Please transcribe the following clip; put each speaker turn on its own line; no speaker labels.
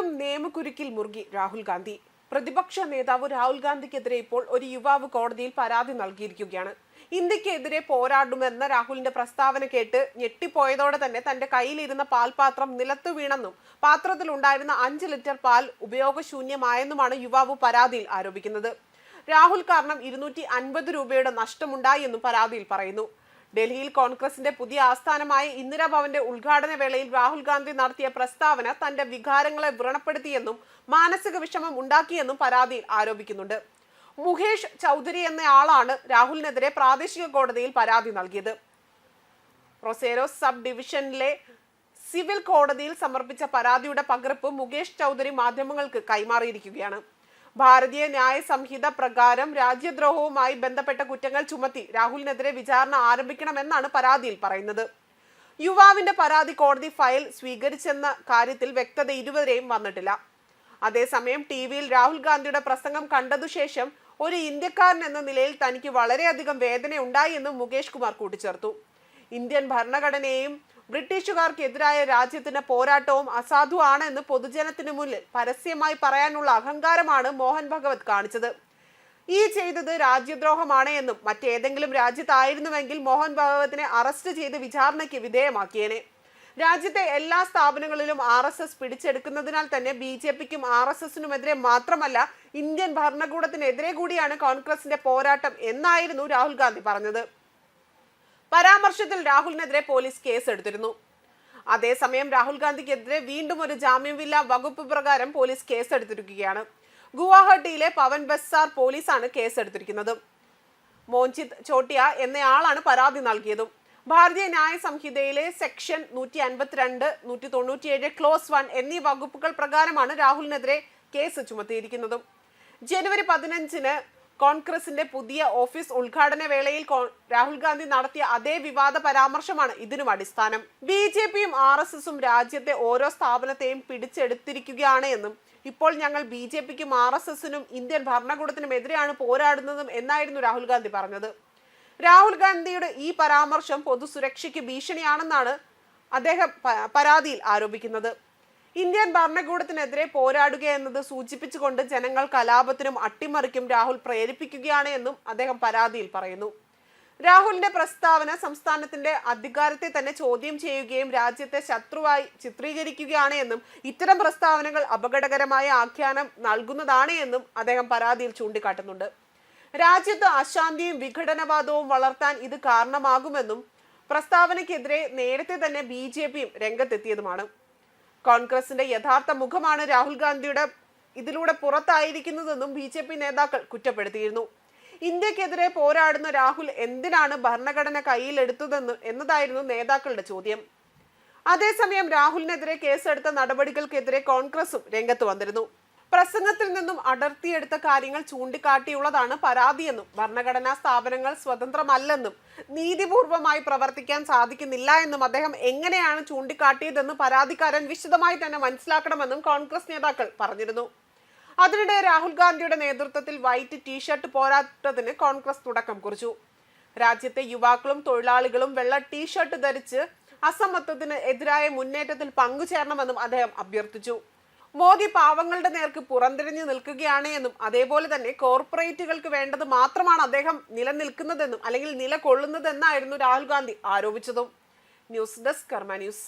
വീണ്ടും നിയമക്കുരുക്കിൽ മുറുകി രാഹുൽ ഗാന്ധി. പ്രതിപക്ഷ നേതാവ് രാഹുൽ ഗാന്ധിക്കെതിരെ ഇപ്പോൾ ഒരു യുവാവ് കോടതിയിൽ പരാതി നൽകിയിരിക്കുകയാണ്. ഇന്ത്യക്കെതിരെ പോരാടുമെന്ന രാഹുലിന്റെ പ്രസ്താവന കേട്ട് ഞെട്ടിപ്പോയതോടെ തന്നെ തന്റെ കയ്യിലിരുന്ന പാൽപാത്രം നിലത്തു വീണെന്നും പാത്രത്തിൽ ഉണ്ടായിരുന്ന അഞ്ച് ലിറ്റർ പാൽ ഉപയോഗശൂന്യമായെന്നുമാണ് യുവാവ് പരാതിയിൽ ആരോപിക്കുന്നത്. രാഹുൽ കാരണം ഇരുന്നൂറ്റി അൻപത് രൂപയുടെ നഷ്ടമുണ്ടായി എന്നും പരാതിയിൽ പറയുന്നു. ഡൽഹിയിൽ കോൺഗ്രസിന്റെ പുതിയ ആസ്ഥാനമായ ഇന്ദിരാഭവന്റെ ഉദ്ഘാടന വേളയിൽ രാഹുൽ ഗാന്ധി നടത്തിയ പ്രസ്താവന തന്റെ വികാരങ്ങളെ വ്രണപ്പെടുത്തിയെന്നും മാനസിക വിഷമം ഉണ്ടാക്കിയെന്നും പരാതിയിൽ ആരോപിക്കുന്നുണ്ട്. മുകേഷ് ചൗധരി എന്നയാളാണ് രാഹുലിനെതിരെ പ്രാദേശിക കോടതിയിൽ പരാതി നൽകിയത്. റൊസേരോ സബ് ഡിവിഷനിലെ സിവിൽ കോടതിയിൽ സമർപ്പിച്ച പരാതിയുടെ പകർപ്പ് മുകേഷ് ചൗധരി മാധ്യമങ്ങൾക്ക് കൈമാറിയിരിക്കുകയാണ്. ഭാരതീയ ന്യായ സംഹിത പ്രകാരം രാജ്യദ്രോഹവുമായി ബന്ധപ്പെട്ട കുറ്റങ്ങൾ ചുമത്തി രാഹുലിനെതിരെ വിചാരണ ആരംഭിക്കണമെന്നാണ് പരാതിയിൽ പറയുന്നത്. യുവാവിന്റെ പരാതി കോടതി ഫയൽ സ്വീകരിച്ചെന്ന കാര്യത്തിൽ വ്യക്തത ഇരുവരെയും വന്നിട്ടില്ല. അതേസമയം ടി വിയിൽ രാഹുൽ ഗാന്ധിയുടെ പ്രസംഗം കണ്ടതുശേഷം ഒരു ഇന്ത്യക്കാരൻ എന്ന നിലയിൽ തനിക്ക് വളരെയധികം വേദന ഉണ്ടായി എന്നും മുകേഷ് കുമാർ കൂട്ടിച്ചേർത്തു. ഇന്ത്യൻ ഭരണഘടനയെയും ബ്രിട്ടീഷുകാർക്കെതിരായ രാജ്യത്തിന്റെ പോരാട്ടവും അസാധുവാണ് എന്ന് പൊതുജനത്തിന് മുന്നിൽ പരസ്യമായി പറയാനുള്ള അഹങ്കാരമാണ് മോഹൻ ഭഗവത് കാണിച്ചത്. ഈ ചെയ്തത് രാജ്യദ്രോഹമാണ് എന്നും മറ്റേതെങ്കിലും രാജ്യത്തായിരുന്നുവെങ്കിൽ മോഹൻ ഭഗവതിനെ അറസ്റ്റ് ചെയ്ത് വിചാരണയ്ക്ക് വിധേയമാക്കിയേനെ. രാജ്യത്തെ എല്ലാ സ്ഥാപനങ്ങളിലും ആർ എസ് എസ് പിടിച്ചെടുക്കുന്നതിനാൽ തന്നെ ബി ജെ പിക്കും ആർ എസ് എസിനുമെതിരെ മാത്രമല്ല ഇന്ത്യൻ ഭരണകൂടത്തിനെതിരെ കൂടിയാണ് കോൺഗ്രസിന്റെ പോരാട്ടം എന്നായിരുന്നു രാഹുൽ ഗാന്ധി പറഞ്ഞത്. പരാമർശത്തിൽ രാഹുലിനെതിരെ പോലീസ് കേസെടുത്തിരുന്നു. അതേസമയം രാഹുൽ ഗാന്ധിക്കെതിരെ വീണ്ടും ഒരു ജാമ്യമില്ല വകുപ്പ് പ്രകാരം പോലീസ് കേസെടുത്തിരിക്കുകയാണ്. ഗുവാഹട്ടിയിലെ പവൻ ബസാർ പോലീസാണ് കേസെടുത്തിരിക്കുന്നത്. മോഞ്ചിത് ചോട്ടിയ എന്നയാളാണ് പരാതി നൽകിയതും. ഭാരതീയ ന്യായ സംഹിതയിലെ സെക്ഷൻ നൂറ്റി അൻപത്തിരണ്ട് നൂറ്റി തൊണ്ണൂറ്റിയേഴ് ക്ലോസ് വൺ എന്നീ വകുപ്പുകൾ പ്രകാരമാണ് രാഹുലിനെതിരെ കേസ് ചുമത്തിയിരിക്കുന്നതും. ജനുവരി പതിനഞ്ചിന് കോൺഗ്രസിന്റെ പുതിയ ഓഫീസ് ഉദ്ഘാടന വേളയിൽ രാഹുൽ ഗാന്ധി നടത്തിയ അതേ വിവാദ പരാമർശമാണ് ഇതിനും അടിസ്ഥാനം. ബി ജെ പിയും ആർ എസ് എസും രാജ്യത്തെ ഓരോ സ്ഥാപനത്തെയും പിടിച്ചെടുത്തിരിക്കുകയാണ് എന്നും ഇപ്പോൾ ഞങ്ങൾ ബി ജെ പിക്കും ആർ എസ് എസിനും ഇന്ത്യൻ ഭരണകൂടത്തിനും എതിരെയാണ് പോരാടുന്നതും എന്നായിരുന്നു രാഹുൽ ഗാന്ധി പറഞ്ഞത്. രാഹുൽ ഗാന്ധിയുടെ ഈ പരാമർശം പൊതുസുരക്ഷയ്ക്ക് ഭീഷണിയാണെന്നാണ് അദ്ദേഹം പരാതിയിൽ ആരോപിക്കുന്നത്. ഇന്ത്യൻ ഭരണകൂടത്തിനെതിരെ പോരാടുക എന്നത് സൂചിപ്പിച്ചുകൊണ്ട് ജനങ്ങൾ കലാപത്തിനും അട്ടിമറിക്കും രാഹുൽ പ്രേരിപ്പിക്കുകയാണ് എന്നും അദ്ദേഹം പരാതിയിൽ പറയുന്നു. രാഹുലിന്റെ പ്രസ്താവന സംസ്ഥാനത്തിന്റെ അധികാരത്തെ തന്നെ ചോദ്യം ചെയ്യുകയും രാജ്യത്തെ ശത്രുവായി ചിത്രീകരിക്കുകയാണ് എന്നും ഇത്തരം പ്രസ്താവനകൾ അപകടകരമായ ആഖ്യാനം നൽകുന്നതാണ് എന്നും അദ്ദേഹം പരാതിയിൽ ചൂണ്ടിക്കാട്ടുന്നുണ്ട്. രാജ്യത്ത് അശാന്തിയും വിഘടനവാദവും വളർത്താൻ ഇത് കാരണമാകുമെന്നും പ്രസ്താവനയ്ക്കെതിരെ നേരത്തെ തന്നെ ബി ജെ പിയും രംഗത്തെത്തിയതുമാണ്. കോൺഗ്രസിന്റെ യഥാർത്ഥ മുഖമാണ് രാഹുൽ ഗാന്ധിയുടെ ഇതിലൂടെ പുറത്തായിരിക്കുന്നതെന്നും ബി ജെ പി നേതാക്കൾ കുറ്റപ്പെടുത്തിയിരുന്നു. ഇന്ത്യക്കെതിരെ പോരാടുന്ന രാഹുൽ എന്തിനാണ് ഭരണഘടന കയ്യിലെടുത്തതെന്ന് എന്നതായിരുന്നു നേതാക്കളുടെ ചോദ്യം. അതേസമയം രാഹുലിനെതിരെ കേസെടുത്ത നടപടികൾക്കെതിരെ കോൺഗ്രസും രംഗത്ത് വന്നിരുന്നു. പ്രസംഗത്തിൽ നിന്നും അടർത്തിയെടുത്ത കാര്യങ്ങൾ ചൂണ്ടിക്കാട്ടിയുള്ളതാണ് പരാതിയെന്നും ഭരണഘടനാ സ്ഥാപനങ്ങൾ സ്വതന്ത്രമല്ലെന്നും നീതിപൂർവമായി പ്രവർത്തിക്കാൻ സാധിക്കുന്നില്ല എന്നും അദ്ദേഹം എങ്ങനെയാണ് ചൂണ്ടിക്കാട്ടിയതെന്ന് പരാതിക്കാരൻ വിശദമായി തന്നെ മനസ്സിലാക്കണമെന്നും കോൺഗ്രസ് നേതാക്കൾ പറഞ്ഞിരുന്നു. അതിനിടെ രാഹുൽ ഗാന്ധിയുടെ നേതൃത്വത്തിൽ വൈറ്റ് ടീഷർട്ട് പോരാട്ടത്തിന് കോൺഗ്രസ് തുടക്കം കുറിച്ചു. രാജ്യത്തെ യുവാക്കളും തൊഴിലാളികളും വെള്ള ടീഷർട്ട് ധരിച്ച് അസമത്വത്തിന് എതിരായ മുന്നേറ്റത്തിൽ പങ്കുചേരണമെന്നും അദ്ദേഹം അഭ്യർത്ഥിച്ചു. മോദി പാവങ്ങളുടെ നേർക്ക് പുറന്തിരിഞ്ഞു നിൽക്കുകയാണ് എന്നും അതേപോലെ തന്നെ കോർപ്പറേറ്റുകൾക്ക് വേണ്ടത് മാത്രമാണ് അദ്ദേഹം നിലനിൽക്കുന്നതെന്നും അല്ലെങ്കിൽ നിലകൊള്ളുന്നതെന്നായിരുന്നു Rahul Gandhi ആരോപിച്ചതും. News desk Karma news.